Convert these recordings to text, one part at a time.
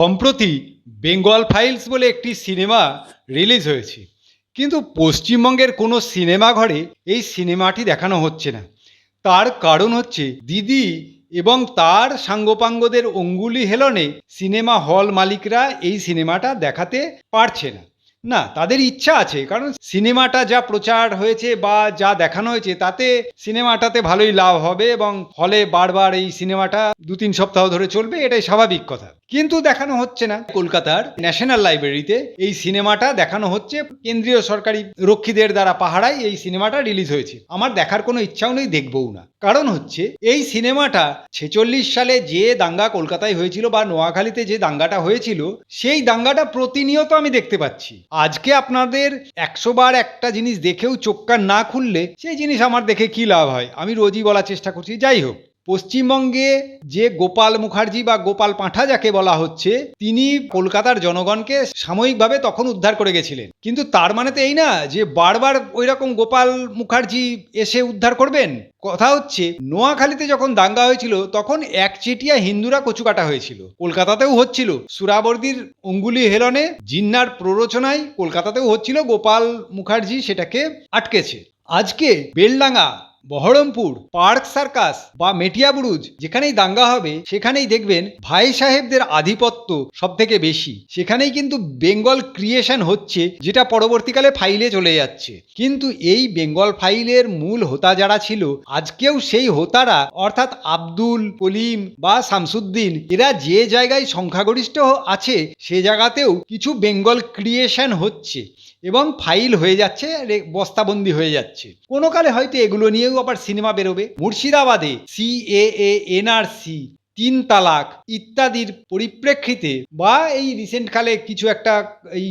সম্প্রতি বেঙ্গল ফাইলস বলে একটি সিনেমা রিলিজ হয়েছে। কিন্তু পশ্চিমবঙ্গের কোনো সিনেমা ঘরে এই সিনেমাটি দেখানো হচ্ছে না। তার কারণ হচ্ছে দিদি এবং তার সাঙ্গপাঙ্গদের অঙ্গুলি হেলনে সিনেমা হল মালিকরা এই সিনেমাটা দেখাতে পারছে না। না, তাদের ইচ্ছা আছে, কারণ সিনেমাটা যা প্রচার হয়েছে বা যা দেখানো হয়েছে তাতে সিনেমাটাতে ভালোই লাভ হবে এবং হলে বারবার এই সিনেমাটা দু তিন সপ্তাহ ধরে চলবে, এটাই স্বাভাবিক কথা। কিন্তু দেখানো হচ্ছে না। কলকাতার ন্যাশনাল লাইব্রেরিতে এই সিনেমাটা দেখানো হচ্ছে। কেন্দ্রীয় সরকারি রক্ষীদের দ্বারা পাহারায় এই সিনেমাটা রিলিজ হয়েছে। আমার দেখার কোনো ইচ্ছাও নেই, দেখবও না। কারণ হচ্ছে, এই সিনেমাটা ছেচল্লিশ সালে যে দাঙ্গা কলকাতায় হয়েছিল বা নোয়াখালীতে যে দাঙ্গাটা হয়েছিল, সেই দাঙ্গাটা প্রতিনিয়ত আমি দেখতে পাচ্ছি। আজকে আপনাদের একশো বার একটা জিনিস দেখেও চোখ না খুললে, সেই জিনিস আমার দেখে কি লাভ হয়? আমি রোজই বলার চেষ্টা করছি। যাই হোক। পশ্চিমবঙ্গে যে গোপাল মুখার্জি বা গোপাল পাঁঠা যাকে বলা হচ্ছে, তিনি কলকাতার জনগণকে সাময়িকভাবে তখন উদ্ধার করে গেছিলেন। কিন্তু তার মানে তো এই না যে বারবার ওই রকম গোপাল মুখার্জি এসে উদ্ধার করবেন? কথা হচ্ছে, নোয়াখালীতে যখন দাঙ্গা হয়েছিল, তখন একচেটিয়া হিন্দুরা কচুকাটা হয়েছিল। কলকাতাতেও হচ্ছিল। সুরাবর্দির অঙ্গুলি হেলনে জিন্নার প্ররোচনায় কলকাতাতেও হচ্ছিল গোপাল মুখার্জি সেটাকে আটকেছে। আজকে বেলডাঙ্গা বহরমপুর, পার্ক সার্কাস বা মেটিয়াবুরুজ যেখানেই দাঙ্গা হবে, সেখানেই দেখবেন ভাই সাহেবদের আধিপত্য সব থেকে বেশি। সেখানেই কিন্তু বেঙ্গল ক্রিয়েশন হচ্ছে, যেটা পরবর্তীকালে ফাইলে চলে যাচ্ছে। কিন্তু এই বেঙ্গল ফাইলের মূল হোতা যারা ছিল, আজকেও সেই হোতারা, অর্থাৎ আব্দুল, কলিম বা শামসুদ্দিন, এরা যে জায়গায় সংখ্যাগরিষ্ঠ আছে, সে জায়গাতেও কিছু বেঙ্গল ক্রিয়েশন হচ্ছে। এবং ফাইল হয়ে যাচ্ছে বস্তাবন্দি হয়ে যাচ্ছে। কোনো কালে হয়তো এগুলো নিয়েও আবার সিনেমা বেরোবে। মুর্শিদাবাদে সি এ এনআরসি তিন তালাক ইত্যাদির পরিপ্রেক্ষিতে বা এই রিসেন্ট কালে কিছু একটা এই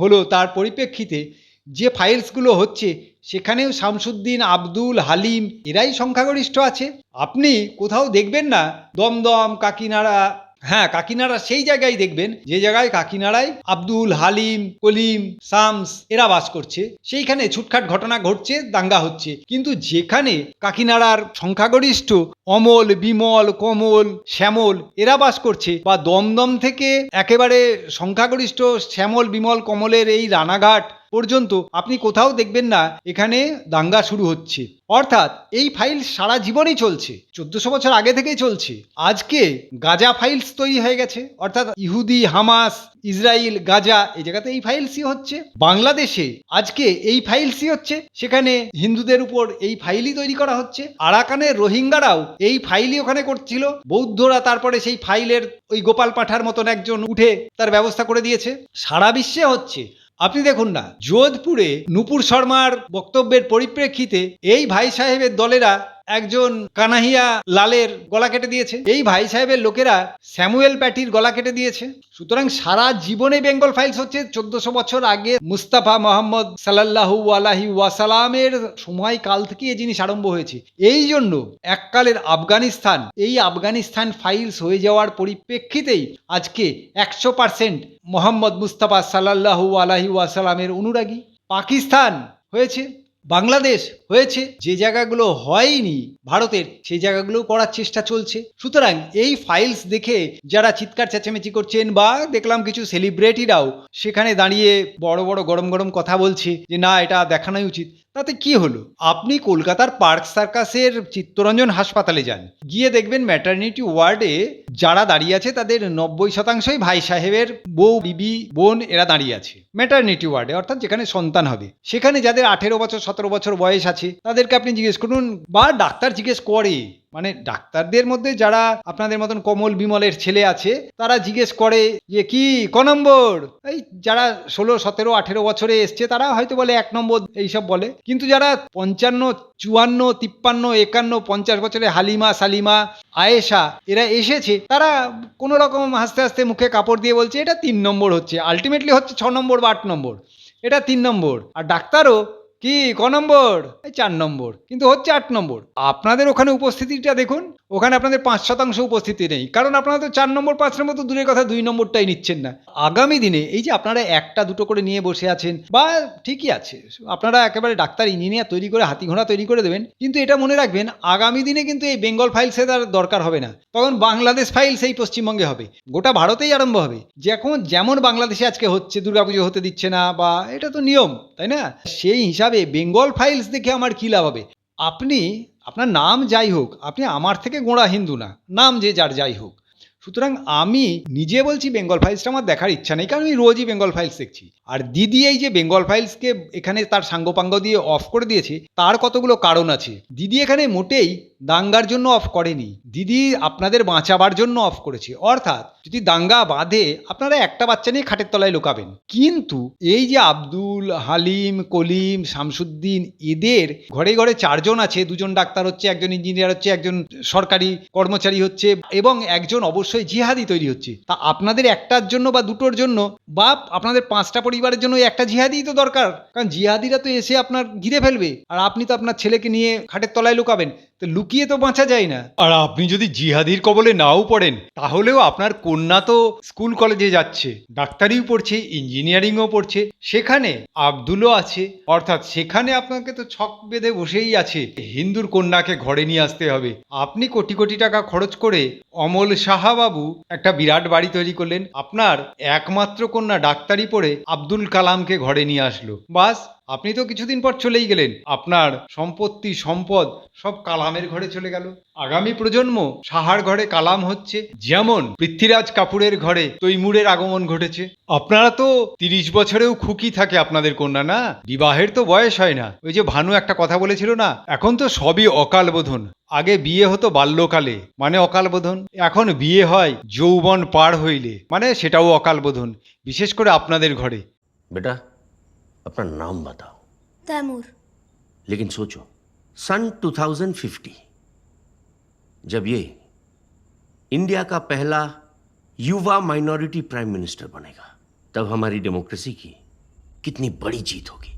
হলো তার পরিপ্রেক্ষিতে যে ফাইলসগুলো হচ্ছে, সেখানেও শামসুদ্দিন, আব্দুল, হালিম, এরাই সংখ্যাগরিষ্ঠ আছে। আপনি কোথাও দেখবেন না দমদম, কাকিনাড়া হ্যাঁ কাকিনাড়া সেই জায়গায় দেখবেন, যে জায়গায় কাকিনাড়ায় আব্দুল, হালিম, কলিম, শামস, এরা বাস করছে। সেইখানে ছুটখাট ঘটনা ঘটছে, দাঙ্গা হচ্ছে। কিন্তু যেখানে কাকিনাড়ার সংখ্যাগরিষ্ঠ অমল, বিমল, কমল, শ্যামল, এরা বাস করছে বা দমদম থেকে একেবারে সংখ্যাগরিষ্ঠ শ্যামল, বিমল, কমলের এই রানাঘাট পর্যন্ত আপনি কোথাও দেখবেন না, এখানে দাঙ্গা শুরু হচ্ছে। অর্থাৎ এই ফাইল সারা জীবনই চলছে, চোদ্দশো বছর আগে থেকেই চলছে। আজকে গাজা ফাইলস তৈরি হয়ে গেছে, অর্থাৎ ইহুদি, হামাস ইসরায়েল গাজা, এই জায়গাতে এই ফাইলসই হচ্ছে। বাংলাদেশে আজকে এই ফাইলসই হচ্ছে, সেখানে হিন্দুদের উপর এই ফাইলই তৈরি করা হচ্ছে। আরাকানের রোহিঙ্গারাও এই ফাইলই ওখানে করছিল। বৌদ্ধরা তারপরে সেই ফাইলের ওই গোপাল পাঠার মতন একজন উঠে তার ব্যবস্থা করে দিয়েছে। সারা বিশ্বে হচ্ছে আপনি দেখুন না যোধপুরে নুপুর শর্মার বক্তব্যের পরিপ্রেক্ষিতে এই ভাই সাহেবের দলেরা একজন কানাহিয়া লালের গলা কেটে দিয়েছে। এই ভাই সাহেবের লোকেরা স্যামুয়েল প্যাটির গলা কেটে দিয়েছে। সুতরাং সারা জীবনে বেঙ্গল ফাইলস হচ্ছে চোদ্দশো বছর আগে মুস্তাফা মোহাম্মদ সাল্লাহু আলাহি ওয়াসালামের সময়কাল থেকে এই জিনিস আরম্ভ হয়েছে। এই জন্য এককালের আফগানিস্তান, এই আফগানিস্তান ফাইলস হয়ে যাওয়ার পরিপ্রেক্ষিতেই আজকে একশো পার্সেন্ট মোহাম্মদ মুস্তাফা সাল্লাহু আলাহি ওয়াসালামের অনুরাগী। পাকিস্তান হয়েছে। বাংলাদেশ হয়েছে যে জায়গাগুলো হয়নি, ভারতের সেই জায়গাগুলো করার চেষ্টা চলছে। সুতরাং এই ফাইলস দেখে যারা চিৎকার চেঁচামেচি করছেন বা দেখলাম কিছু সেলিব্রিটিরাও সেখানে দাঁড়িয়ে বড় বড় গরম গরম কথা বলছে যে, না, এটা দেখানোই উচিত। তাতে কি হলো? আপনি কলকাতার পার্ক সার্কাসের চিত্তরঞ্জন হাসপাতালে যান। গিয়ে দেখবেন ম্যাটার্নিটি ওয়ার্ডে যারা দাঁড়িয়ে আছে তাদের নব্বই শতাংশই ভাই সাহেবের বউ, বিবি, বোন এরা দাঁড়িয়ে আছে। ম্যাটার্নিটি ওয়ার্ডে অর্থাৎ যেখানে সন্তান হবে। সেখানে যাদের আঠেরো বছর, সতেরো বছর বয়স আছে, তাদেরকে আপনি জিজ্ঞেস করুন, বা ডাক্তার জিজ্ঞেস করে মানে ডাক্তারদের মধ্যে যারা আপনাদের মতন কমল বিমলের ছেলে আছে, তারা জিজ্ঞেস করে যে, কি, ক নম্বর? এই যারা ষোলো, সতেরো, আঠেরো বছরে এসছে, তারা হয়তো বলে এক নম্বর, এইসব বলে। কিন্তু যারা পঞ্চান্ন, চুয়ান্ন, তিপ্পান্ন, একান্ন, পঞ্চাশ বছরে হালিমা, সালিমা, আয়েশা, এরা এসেছে, তারা কোনো রকম হাসতে হাসতে মুখে কাপড় দিয়ে বলছে, এটা তিন নম্বর হচ্ছে। আলটিমেটলি হচ্ছে ছ নম্বর বা আট নম্বর। এটা তিন নম্বর। আর ডাক্তারও কি, ক নম্বর? এই চার নম্বর, কিন্তু হচ্ছে আট নম্বর। আপনাদের ওখানে উপস্থিতিটা দেখুন, ওখানে আপনাদের পাঁচ শতাংশ উপস্থিতি নেই। কারণ আপনারা তো চার নম্বর, পাঁচ নম্বর তো দূরের কথা, দুই নম্বরটাই নিচ্ছেন না। আগামী দিনে এই যে আপনারা একটা, দুটো করে নিয়ে বসে আছেন, বা ঠিকই আছে, আপনারা একেবারে ডাক্তার, ইঞ্জিনিয়ার তৈরি করে হাতি ঘোড়া তৈরি করে দেবেন, কিন্তু এটা মনে রাখবেন, আগামী দিনে কিন্তু এই বেঙ্গল ফাইলসে তার দরকার হবে না। তখন বাংলাদেশ ফাইলস এই পশ্চিমবঙ্গে হবে। গোটা ভারতেই আরম্ভ হবে। যখন যেমন বাংলাদেশে আজকে হচ্ছে, দুর্গাপুজো হতে দিচ্ছে না, বা এটা তো নিয়ম, তাই না? সেই হিসাবে বেঙ্গল ফাইলস দেখে আমার কী লাভ হবে? আপনি, আপনার নাম যাই হোক, আপনি আমার থেকে গোড়া হিন্দু না, নাম যে যার যাই হোক। সুতরাং আমি নিজে বলছি বেঙ্গল ফাইলসটা আমার দেখার ইচ্ছা নেই, কারণ আমি রোজই বেঙ্গল ফাইলস দেখছি। আর দিদি এই যে বেঙ্গল ফাইলসকে এখানে তার সাঙ্গপাঙ্গ দিয়ে অফ করে দিয়েছে, তার কতগুলো কারণ আছে? দিদি এখানে মোটেই দাঙ্গার জন্য অফ করেনি। দিদি আপনাদের বাঁচাবার জন্য অফ করেছে। অর্থাৎ যদি দাঙ্গা বাঁধে, আপনারা একটা বাচ্চা নিয়ে খাটের তলায় লুকাবেন। কিন্তু এই যে আব্দুল, হালিম, কলিম, শামসুদ্দিন, এদের ঘরে ঘরে চারজন আছে। দুজন ডাক্তার হচ্ছে, একজন ইঞ্জিনিয়ার হচ্ছে, একজন সরকারি কর্মচারী হচ্ছে এবং একজন অবশ্যই জিহাদি তৈরি হচ্ছে। তা আপনাদের একটার জন্য বা দুটোর জন্য বা আপনাদের পাঁচটা পরিবারের জন্য একটা জিহাদিই তো দরকার। কারণ জিহাদিরা তো এসে আপনার ঘিরে ফেলবে। আর আপনি তো আপনার ছেলেকে নিয়ে খাটের তলায় লুকাবেন। তো লুকিয়ে তো বাঁচা যায় না। আর আপনি যদি জিহাদির কবলে নাও পড়েন, তাহলেও আপনার কন্যা তো স্কুল কলেজে যাচ্ছে, ডাক্তারিও পড়ছে, ইঞ্জিনিয়ারিংও পড়ছে, সেখানে আব্দুলও আছে। অর্থাৎ সেখানে আপনাকে তো ছক বেঁধে বসেই আছে, হিন্দুর কন্যাকে ঘরে নিয়ে আসতে হবে। আপনি কোটি কোটি টাকা খরচ করে অমল সাহা বাবু একটা বিরাট বাড়ি তৈরি করলেন। আপনার একমাত্র কন্যা ডাক্তারি পড়ে আব্দুল কালামকে ঘরে নিয়ে আসলো। বাস, আপনি তো কিছুদিন পর চলেই গেলেন। আপনার সম্পত্তি, সম্পদ সব কালামের ঘরে চলে গেল। আগামী প্রজন্ম সাহার ঘরে কালাম হচ্ছে, যেমন পৃথ্বীরাজ কাপুরের ঘরে তৈমুরের আগমন ঘটেছে। আপনারা তো তিরিশ বছরেও খুকি থাকে আপনাদের কন্যা, না? বিবাহের তো বয়স হয় না। ওই যে ভানু একটা কথা বলেছিল না? এখন তো সবই অকাল বোধন। আগে বিয়ে হতো বাল্যকালে মানে অকাল বোধন এখন বিয়ে হয় যৌবন পার হইলে মানে সেটাও অকাল বোধন বিশেষ করে আপনাদের ঘরে बेटा अपना नाम बताओ तैमूर लेकिन सोचो सन 2050 जब ये इंडिया का पहला युवा माइनॉरिटी प्राइम मिनिस्टर बनेगा तब हमारी डेमोक्रेसी की कितनी बड़ी जीत होगी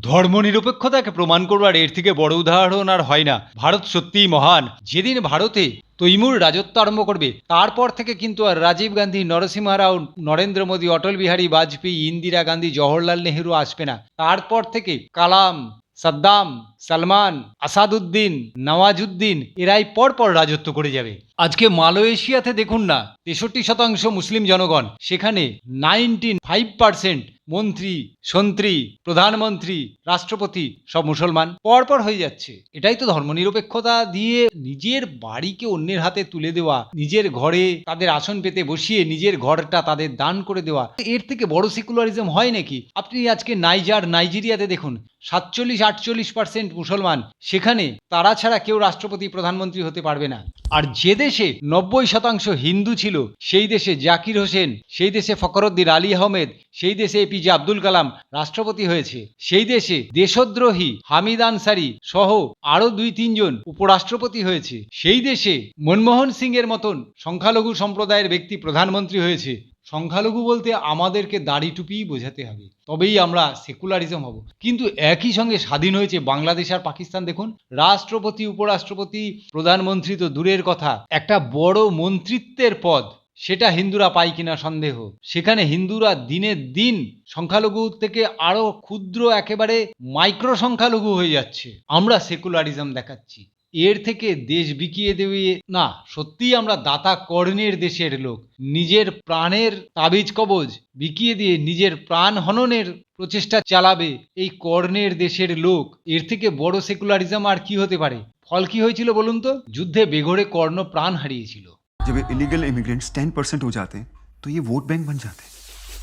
ধর্মনিরপেক্ষতাকে প্রমাণ করবার এর থেকে বড় উদাহরণ আর হয় না। ভারত সত্যিই মহান। যেদিন ভারতে তৈমুর রাজত্ব আরম্ভ করবে, তারপর থেকে কিন্তু আর রাজীব গান্ধী, নরসিংহ রাও, নরেন্দ্র মোদী, অটল বিহারী বাজপেয়ী, ইন্দিরা গান্ধী, জওহরলাল নেহেরু আসবে না। তারপর থেকে কালাম, সাদ্দাম, সালমান, আসাদুদ্দিন, নওয়াজুদ্দিন এরাই পরপর রাজত্ব করে যাবে। আজকে মালয়েশিয়াতে দেখুন না, তেষট্টি শতাংশ মুসলিম জনগণ, সেখানে নাইনটি ফাইভ পার্সেন্ট মন্ত্রী, সন্ত্রী, প্রধানমন্ত্রী, রাষ্ট্রপতি, সব মুসলমান। পরপর হয়ে যাচ্ছে। এটাই তো ধর্মনিরপেক্ষতা দিয়ে নিজের বাড়িকে অন্যের হাতে তুলে দেওয়া, নিজের ঘরে তাদের আসন পেতে বসিয়ে নিজের ঘরটা তাদের দান করে দেওয়া। এর থেকে বড় সেকুলারিজম হয় নাকি? আপনি আজকে নাইজার, নাইজেরিয়াতে দেখুন সাতচল্লিশ, আটচল্লিশ পার্সেন্ট মুসলমান। সেখানে তারা ছাড়া কেউ রাষ্ট্রপতি, প্রধানমন্ত্রী হতে পারবে না। আর যে দেশে নব্বই শতাংশ হিন্দু ছিল, সেই দেশে জাকির হোসেন, সেই দেশে ফকরুদ্দিন আলী আহমেদ, সেই দেশে এপিজে আব্দুল কালাম রাষ্ট্রপতি হয়েছে। সেই দেশে দেশদ্রোহী হামিদ আনসারি সহ আরও দুই তিনজন উপরাষ্ট্রপতি হয়েছে। সেই দেশে মনমোহন সিং এর মতন সংখ্যালঘু সম্প্রদায়ের ব্যক্তি প্রধানমন্ত্রী হয়েছে। সংখ্যালঘু বলতে আমাদেরকে দাড়ি টুপিই বোঝাতে হবে, তবেই আমরা সেকুলারিজম হব। কিন্তু একই সঙ্গে স্বাধীন হয়েছে বাংলাদেশ আর পাকিস্তান দেখুন। রাষ্ট্রপতি, উপরাষ্ট্রপতি, প্রধানমন্ত্রী তো দূরের কথা। একটা বড় মন্ত্রিত্বের পদ, সেটা হিন্দুরা পায় কিনা সন্দেহ। সেখানে হিন্দুরা দিনের দিন সংখ্যালঘু থেকে আরও ক্ষুদ্র একেবারে মাইক্রো সংখ্যালঘু হয়ে যাচ্ছে। আমরা সেকুলারিজম দেখাচ্ছি। এর থেকে দেশ বিকিয়ে দেবে না সত্যিই আমরা দাতা কর্ণের দেশের লোক নিজের প্রাণের তাবিজ কবজ বিকিয়ে দিয়ে নিজের প্রাণ হননের প্রচেষ্টা চালাবে এই কর্ণের দেশের লোক এর থেকে বড় সেকুলারিজম আর কি হতে পারে ফল কি হয়েছিল বলুন তো যুদ্ধে বেঘরে কর্ণ প্রাণ হারিয়েছিল जब ये इलीगल इमिग्रेंट्स टेन परसेंट हो जाते हैं तो ये वोट बैंक बन जाते हैं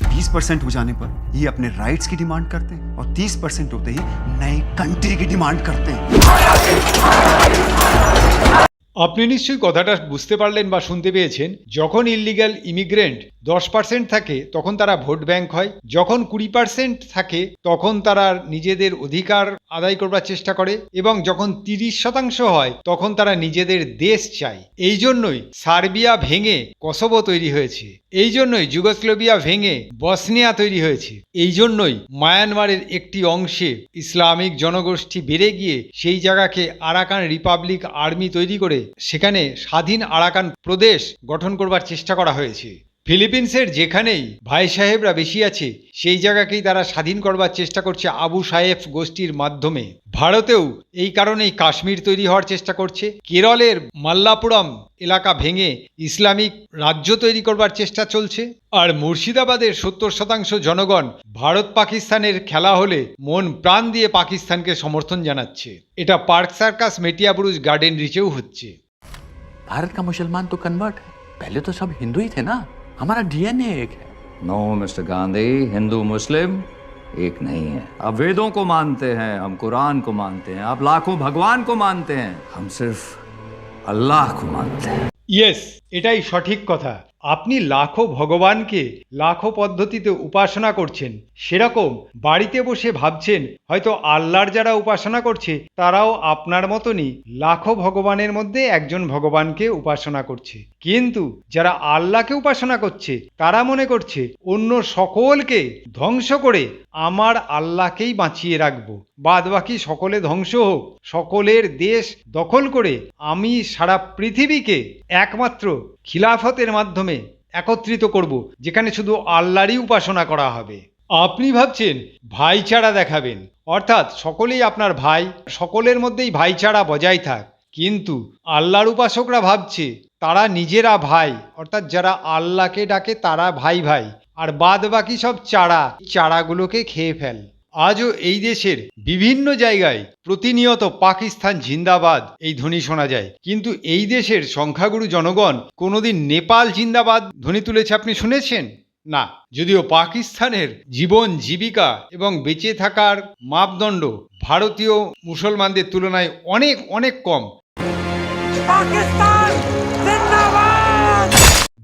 बीस परसेंट हो जाने पर ये अपने राइट्स की डिमांड करते हैं और तीस परसेंट होते ही नए कंट्री की डिमांड करते हैं। আপনি নিশ্চয়ই কথাটা বুঝতে পারলেন বা শুনতে পেয়েছেন, যখন ইলিগাল ইমিগ্রেন্ট দশ পার্সেন্ট থাকে, তখন তারা ভোট ব্যাংক হয়, যখন কুড়ি পার্সেন্ট থাকে, তখন তারা নিজেদের অধিকার আদায় করবার চেষ্টা করে, এবং যখন তিরিশ শতাংশ হয়, তখন তারা নিজেদের দেশ চায়। এই জন্যই সার্বিয়া ভেঙে কসোভো তৈরি হয়েছে। এই জন্যই যুগোস্লোভিয়া ভেঙে বসনিয়া তৈরি হয়েছে। এই জন্যই মায়ানমারের একটি অংশে ইসলামিক জনগোষ্ঠী বেড়ে গিয়ে সেই জায়গাকে আরাকান রিপাবলিক আর্মি তৈরি করে সেখানে স্বাধীন আরাকান প্রদেশ গঠন করবার চেষ্টা করা হয়েছে। ফিলিপিন্সের যেখানেই ভাই সাহেবরা বেশি আছে, সেই জায়গাকেই তারা স্বাধীন করবার চেষ্টা করছে আবু সাহেফ গোষ্ঠীর মাধ্যমে। ভারতেও এই কারণেই কাশ্মীর তৈরি হওয়ার চেষ্টা করছে। কেরলের মাল্লাপুরম এলাকা ভেঙে ইসলামিক রাজ্য তৈরি করবার চেষ্টা চলছে। আর মুর্শিদাবাদের সত্তর শতাংশ জনগণ ভারত পাকিস্তানের খেলা হলে মন প্রাণ দিয়ে পাকিস্তানকে সমর্থন জানাচ্ছে। এটা পার্ক সার্কাস মেটিয়াবুরুজ গার্ডেন রিচেও হচ্ছে। ভারত কা মুসলমান তো কনভার্ট পহলে তো সব হিন্দুই থে না? हमारा डीएनए एक है no mister Gandhi Hindu Muslim एक नहीं है आप वेदों को मानते हैं हम कुरान को मानते हैं आप लाखों भगवान को मानते हैं हम सिर्फ अल्लाह को मानते हैं ইয়েস এটাই সঠিক কথা আপনি লাখো ভগবানকে লাখো পদ্ধতিতে উপাসনা করছেন। সেরকম বাড়িতে বসে ভাবছেন, হয়তো আল্লাহর যারা উপাসনা করছে, তারাও আপনার মতনই লাখো ভগবানের মধ্যে একজন ভগবানকে উপাসনা করছে। কিন্তু যারা আল্লাহকে উপাসনা করছে, তারা মনে করছে অন্য সকলকে ধ্বংস করে আমার আল্লাহকেই বাঁচিয়ে রাখব। বাদ বাকি সকলে ধ্বংস হোক। সকলের দেশ দখল করে আমি সারা পৃথিবীকে একমাত্র খিলাফতের মাধ্যমে একত্রিত করব, যেখানে শুধু আল্লাহরই উপাসনা করা হবে। আপনি ভাবছেন ভাইচারা দেখাবেন। অর্থাৎ সকলেই আপনার ভাই, সকলের মধ্যেই ভাইচারা বজায় থাক। কিন্তু আল্লাহর উপাসকরা ভাবছে, তারা নিজেরা ভাই। অর্থাৎ যারা আল্লাহকে ডাকে, তারা ভাই ভাই। আর বাদ বাকি সব চারা, চারাগুলোকে খেয়ে ফেল। আজও এই দেশের বিভিন্ন জায়গায় প্রতিনিয়ত পাকিস্তান জিন্দাবাদ, এই ধ্বনি শোনা যায়। কিন্তু এই দেশের সংখ্যাগুরু জনগণ কোনোদিন নেপাল জিন্দাবাদ ধ্বনি তুলেছে, আপনি শুনেছেন? না। যদিও পাকিস্তানের জীবন, জীবিকা এবং বেঁচে থাকার মাপদণ্ড ভারতীয় মুসলমানদের তুলনায় অনেক অনেক কম।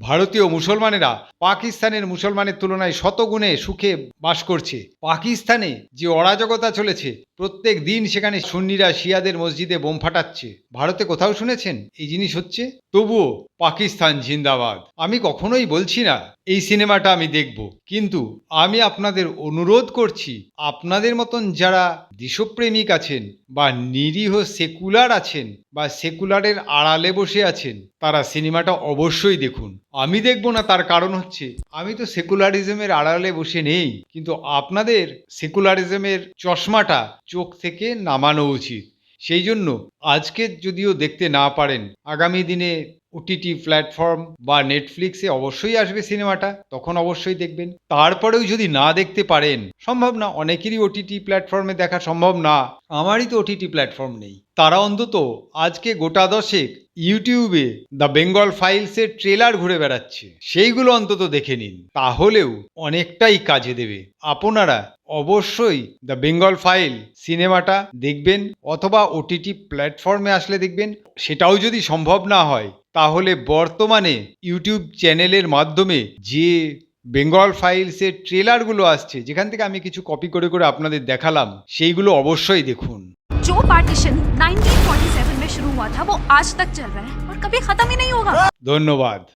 ভারতীয় মুসলমানেরা পাকিস্তানের মুসলমানের তুলনায় শতগুণে সুখে বাস করছে। পাকিস্তানে যে অরাজকতা চলেছে, প্রত্যেক দিন সেখানে সুন্নিরা শিয়াদের মসজিদে বোম ফাটাচ্ছে। ভারতে কোথাও শুনেছেন? এই জিনিস হচ্ছে, তবুও পাকিস্তান জিন্দাবাদ। আমি কখনোই বলছি না এই সিনেমাটা আমি দেখব। কিন্তু আমি আপনাদের অনুরোধ করছি, আপনাদের মতন যারা দেশপ্রেমিক আছেন বা নিরীহ সেকুলার আছেন বা সেকুলারের আড়ালে বসে আছেন, তারা সিনেমাটা অবশ্যই দেখুন। আমি দেখব না, তার কারণ হচ্ছে আমি তো সেকুলারিজমের আড়ালে বসে নেই, কিন্তু আপনাদের সেকুলারিজমের চশমাটা চোখ থেকে নামানো উচিত। সেই জন্য আজকে যদিও দেখতে না পারেন, আগামী দিনে ওটিটি প্ল্যাটফর্ম বা নেটফ্লিক্সে অবশ্যই আসবে সিনেমাটা, তখন অবশ্যই দেখবেন। তারপরেও যদি না দেখতে পারেন, সম্ভব না, অনেকেরই ওটিটি প্ল্যাটফর্মে দেখা সম্ভব না। আমারই তো ওটিটি প্ল্যাটফর্ম নেই। তারা অন্তত আজকে গোটা দশেক ইউটিউবে দ্য বেঙ্গল ফাইলসের ট্রেলার ঘুরে বেড়াচ্ছে। সেইগুলো অন্তত দেখে নিন। তাহলেও অনেকটাই কাজে দেবে। আপনারা অবশ্যই দ্য বেঙ্গল ফাইল সিনেমাটা দেখবেন অথবা ওটিটি প্ল্যাটফর্মে আসলে দেখবেন। সেটাও যদি সম্ভব না হয়, তাহলে বর্তমানে ইউটিউব চ্যানেলের মাধ্যমে যে বেঙ্গল ফাইলসের ট্রেলারগুলো আসছে, যেখান থেকে আমি কিছু কপি করে করে আপনাদের দেখালাম, সেইগুলো অবশ্যই দেখুন। जो पार्टीशन 1947 में शुरू हुआ था, वो आज तक चल रहा है और कभी खत्म ही नहीं होगा। धन्यवाद।